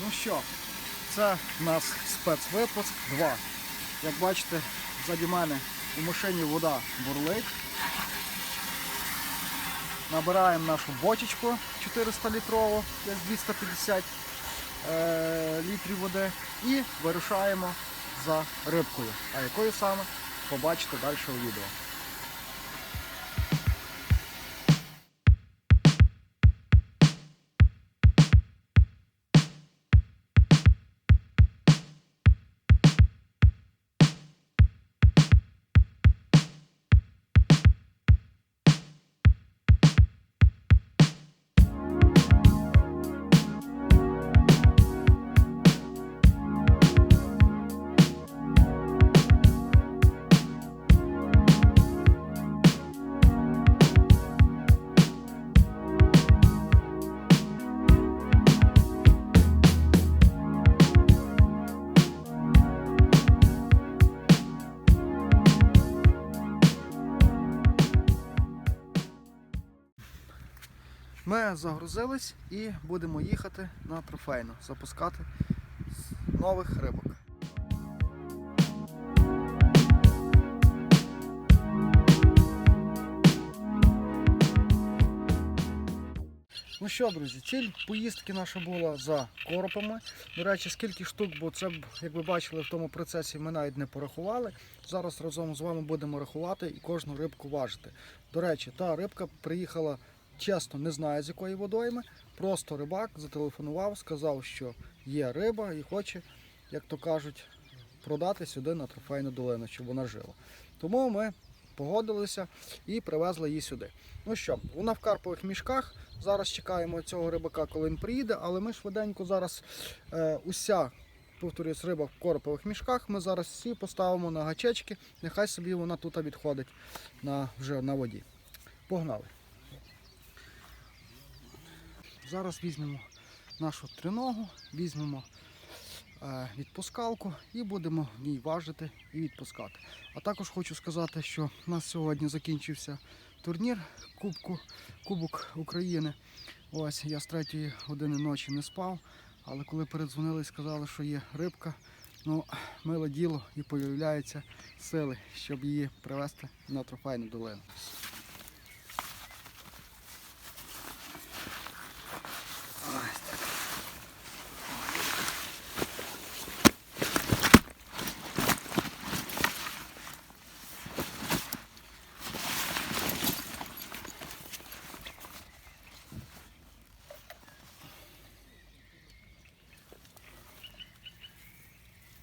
Ну що, це у нас спецвипуск 2. Як бачите, ззаді мене у машині вода бурлить. Набираємо нашу бочечку 400 літрову, десь 250 е, літрів води і вирушаємо за рибкою. А якою саме побачите далі у відео. Ми загрузились і будемо їхати на трофейну, запускати нових рибок. Ну що, друзі, ціль поїздки наша була за коропами. До речі, скільки штук, бо це, як ви бачили, в тому процесі ми навіть не порахували. Зараз разом з вами будемо рахувати і кожну рибку важити. До речі, та рибка приїхала чесно, не знаю з якої водойми. Просто рибак зателефонував, сказав, що є риба і хоче, як то кажуть, продати сюди на трофейну долину, щоб вона жила. Тому ми погодилися і привезли її сюди. Ну що, вона в карпових мішках. Зараз чекаємо цього рибака, коли він приїде, але ми швиденько зараз е, уся. Повторюсь, риба в коропових мішках. Ми зараз всі поставимо на гачечки, нехай собі вона тут відходить на, вже на воді. Погнали. Зараз візьмемо нашу триногу, візьмемо е, відпускалку і будемо в ній важити і відпускати. А також хочу сказати, що у нас сьогодні закінчився турнір Кубку, Кубок України. Ось я з третьої години ночі не спав, але коли передзвонили і сказали, що є рибка, ну миле діло і появляються сили, щоб її привезти на трофейну долину. Ось так.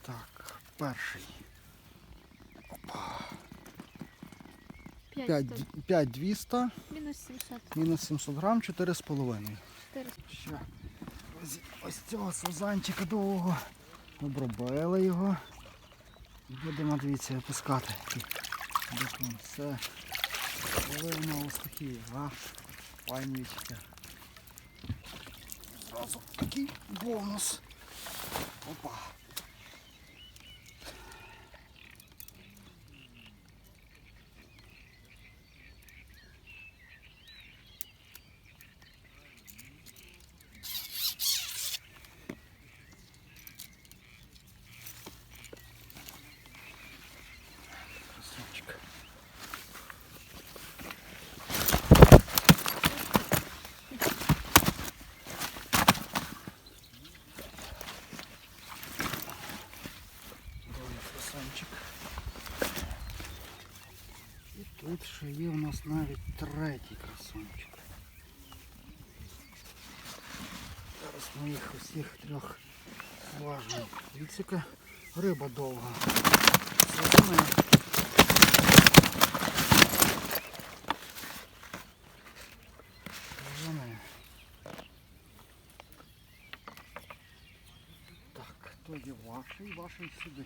Так, перший. Опа. 5, 5, 5200, мінус 700. мінус 700 грам, 4,5. 4. Ще ось, ось цього сазанчика довго. Обробили його. Будемо, дивіться, опускати. Все. Коли воно ось такі, а? Панічка. Зразу такий бонус. Опа. Зараз ми їх усіх трьох зважимо. Дивіться, яка риба довга. Садимо. Вони. Так, то є ваший, ваший сюди.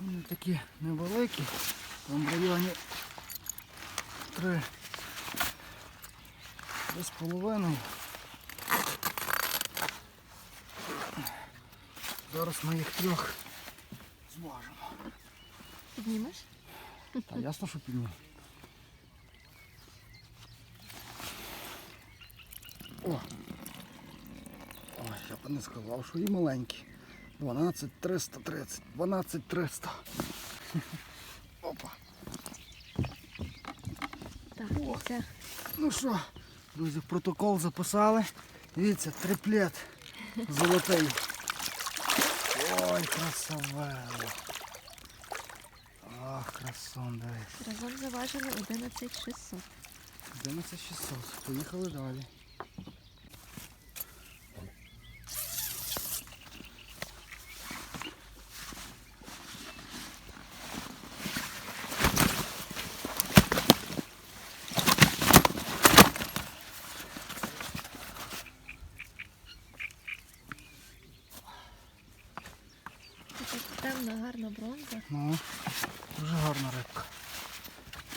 Вони такі невеликі, там в районі три. Десь половину. Зараз ми їх трьох зважимо. Піднімеш? Та ясно, що підніму. О! Ой, я б не сказав, що і маленькі. 12-330, 12-300 Опа. Так, Ну що, друзі, протокол записали. Дивіться, триплет золотий. Ой, красавело. Ах, красон, дивись. разом заважили 11600. 11600. Поїхали далі. Темна, гарна бронза. Ну, дуже гарна рибка.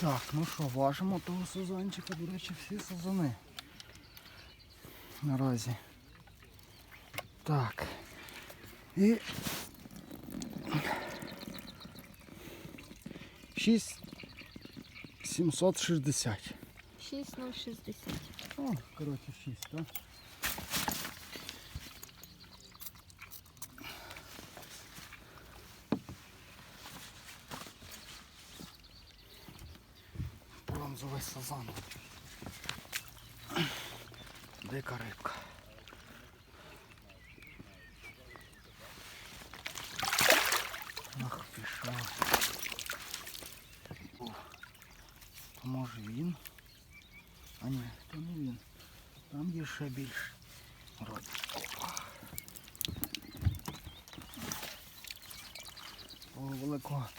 Так, ну що, важимо того сезончика, до речі, всі сезони. Наразі. Так. І. 6 760. 6060. О, коротше, 6, так? Сазан. Дика рибка. Ах, пішов. О, може він? А ні, то не він. Там є ще більше. Вроді. Опа. О, великого.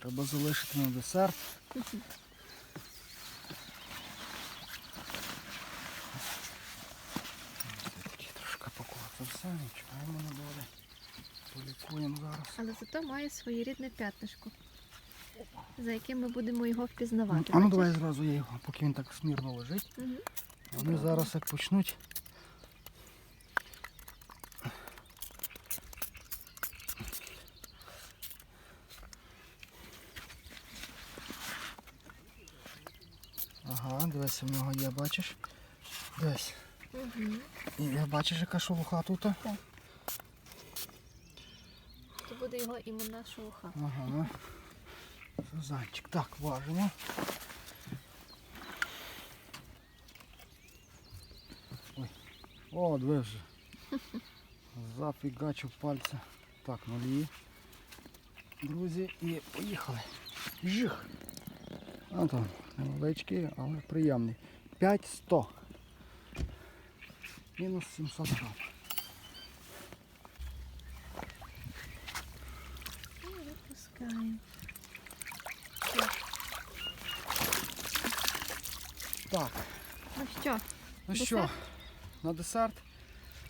Треба залишити на десерт. Такі трошки нічого йому не буде. Полікуємо зараз. Але зато має своєрідне п'ятнишко, за яким ми будемо його впізнавати. А ну давай зразу я його, поки він так смірно лежить. Мгм. Вони зараз як почнуть. Ага, дивись, в нього є, бачиш? Десь. Я бачиш, яка шелуха тут. То буде його імена шелуха. Ага. Сазанчик. Так, важимо. Ой. О, дивись вже. Зафігачив пальця. Так, нулі. Друзі, і поїхали. Жих. А там невеличкий, але приємний. 5100. Мінус 700 грам. І випускаємо. Так. Ну що, Ну Десерт? що, на десерт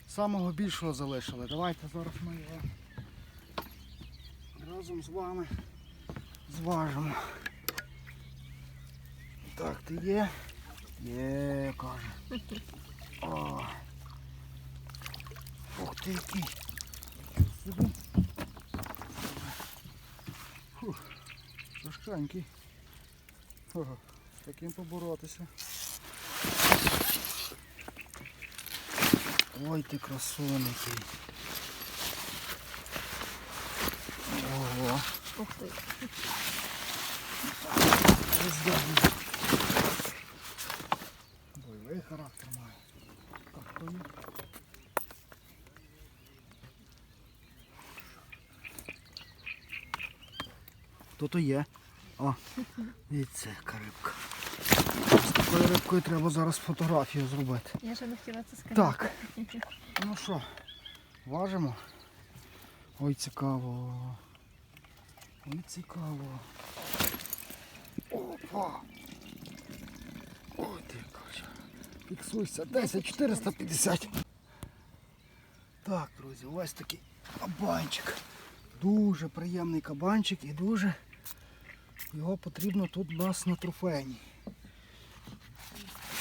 самого більшого залишили. Давайте зараз ми його разом з вами зважимо. Так, ти є? Є, каже. О. Ух ти який. Фух, тяжкенький. Ого, таким поборотися. Ой ти красун який. Ого. ух ти. Роздягнув. Бойовий характер має. Так, хто є? То є? О, дивіться, яка рибка. З такою рибкою треба зараз фотографію зробити. Я ще не хотіла це сказати. Так. Ну що, важимо? Ой, цікаво. Ой, цікаво. Опа. Ой, ти короче. Фіксуйся. 10 450. Так, друзі, ось такий кабанчик. Дуже приємний кабанчик і дуже його потрібно тут у нас на трофейні.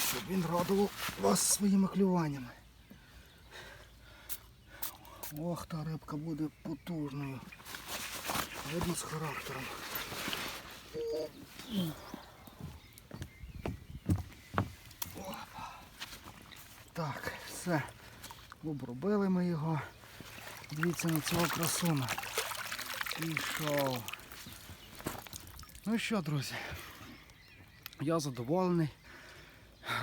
Щоб він радував вас своїми клюваннями. Ох, та рибка буде потужною. Видно з характером. Опа. Так, все. Обробили ми його. Дивіться на цього красуна. Пішов. Ну що, друзі, я задоволений,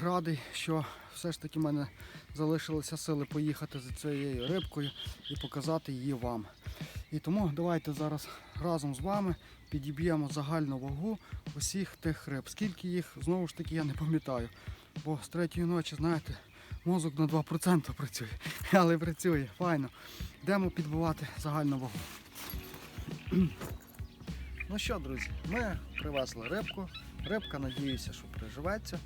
радий, що все ж таки в мене залишилися сили поїхати за цією рибкою і показати її вам. І тому давайте зараз разом з вами підіб'ємо загальну вагу усіх тих риб. Скільки їх, знову ж таки, я не пам'ятаю. Бо з третьої ночі, знаєте, мозок на 2% працює. Але працює, файно. Йдемо підбивати загальну вагу. Ну що, друзі, ми привезли рибку. Рибка, надіюся, що приживеться.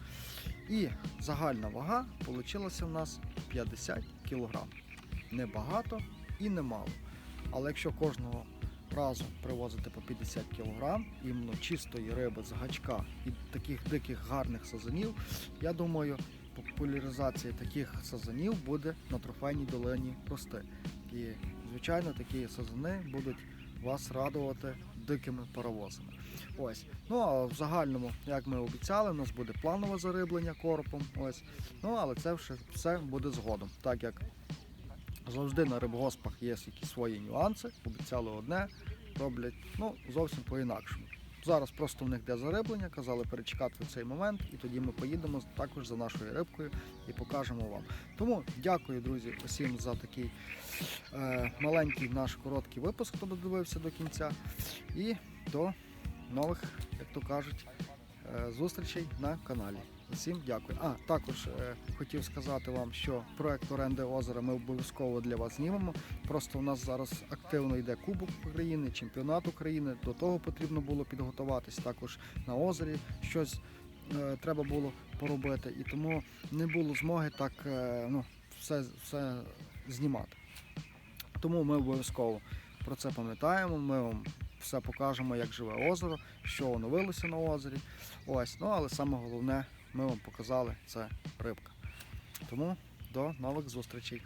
І загальна вага вийшла в нас 50 кг. Не багато і не мало. Але якщо кожного разу привозити по 50 кг, іменно чистої риби з гачка і таких диких гарних сазанів, я думаю, популяризація таких сазанів буде на трофейній долині рости. І, звичайно, такі сазани будуть вас радувати дикими паровозами. Ось. Ну а в загальному, як ми обіцяли, у нас буде планове зариблення корпом. Ось. Ну але це все, буде згодом, так як завжди на рибгоспах є якісь свої нюанси. Обіцяли одне, роблять ну, зовсім по-інакшому. Зараз просто в них де зариблення, казали перечекати цей момент, і тоді ми поїдемо також за нашою рибкою і покажемо вам. Тому дякую, друзі, усім за такий е, маленький наш короткий випуск, хто додивився до кінця. І до нових, як то кажуть, зустрічей на каналі. Усім дякую. А також е, хотів сказати вам, що проект оренди озера ми обов'язково для вас знімемо. Просто у нас зараз активно йде Кубок України, чемпіонат України. До того потрібно було підготуватись. Також на озері щось е, треба було поробити, і тому не було змоги так е, ну, все, все знімати. Тому ми обов'язково про це пам'ятаємо. Ми вам все покажемо, як живе озеро, що оновилося на озері. Ось, ну але саме головне, ми вам показали це рибка. Тому до нових зустрічей.